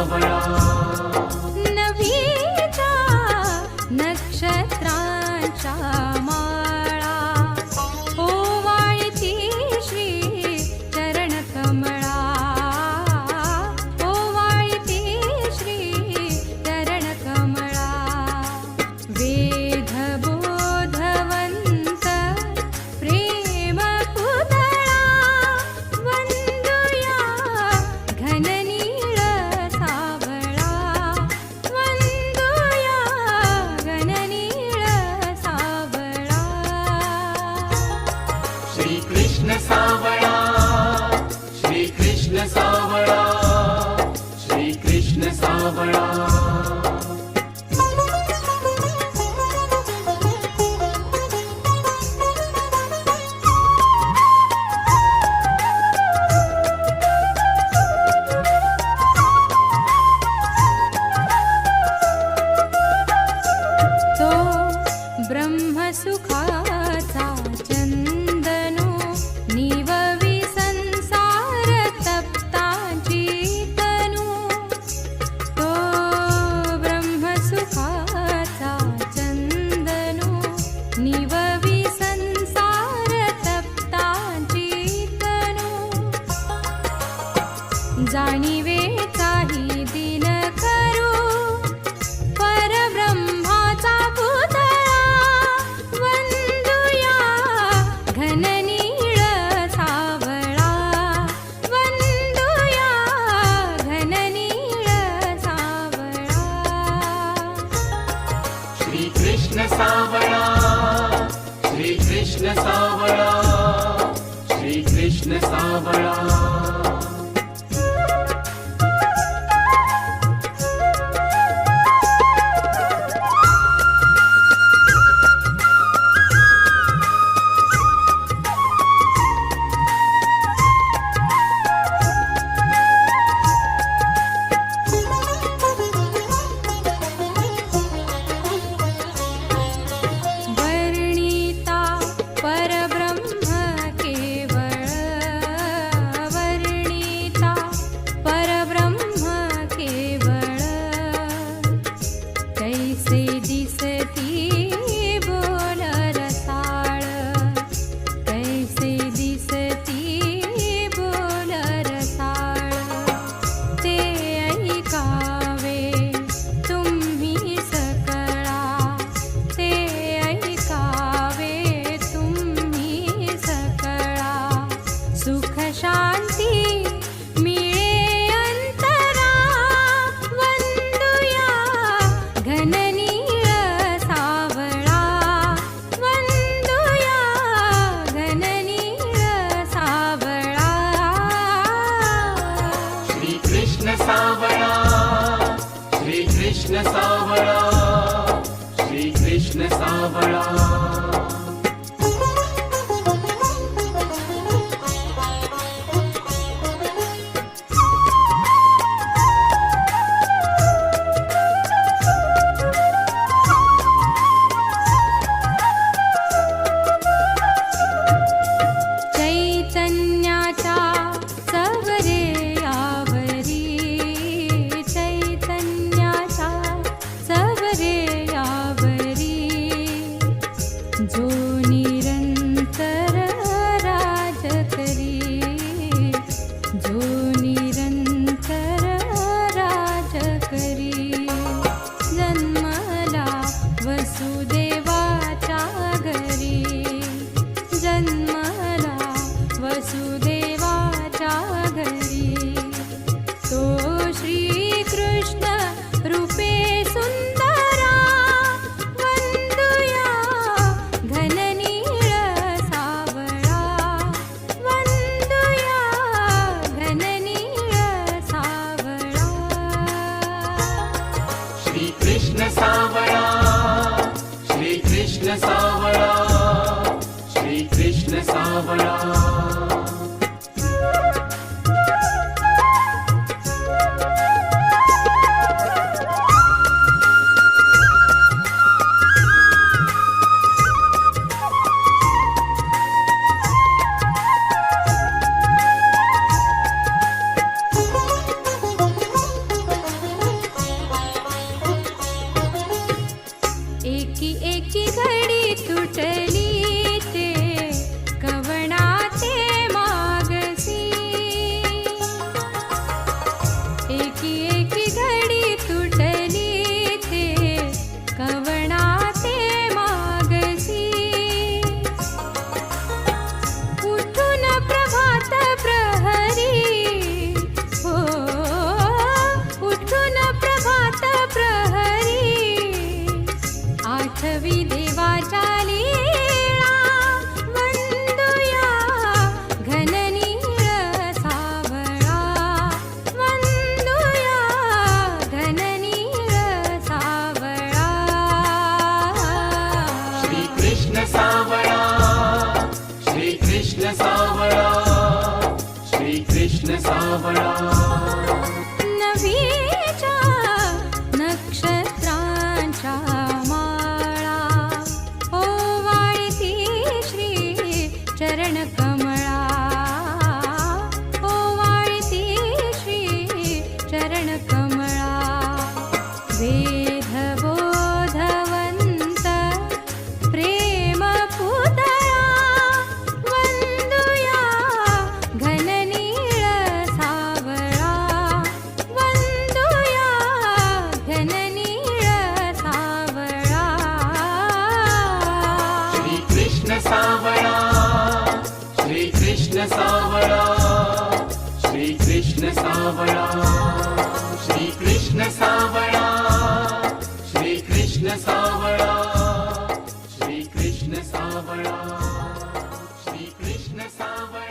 over all. जाणिवे काही दिन करू. परब्रह्माचा पुतळा वंदुया. घननीळ सावळा. वंदुया घननीळ सावळा. श्रीकृष्ण सावळा. श्रीकृष्ण सावळा. श्रीकृष्ण सावळा. कृष्ण साम श्रीकृष्ण सावळा श्रीकृष्ण सावण श्रीकृष्ण साव श्रीकृष्ण सावण की एक घडी तुटली. Savara कृष्ण सावळा श्री कृष्ण सावळा श्री कृष्ण सावळा श्री कृष्ण सावळा श्री कृष्ण सावळा श्री कृष्ण सावळा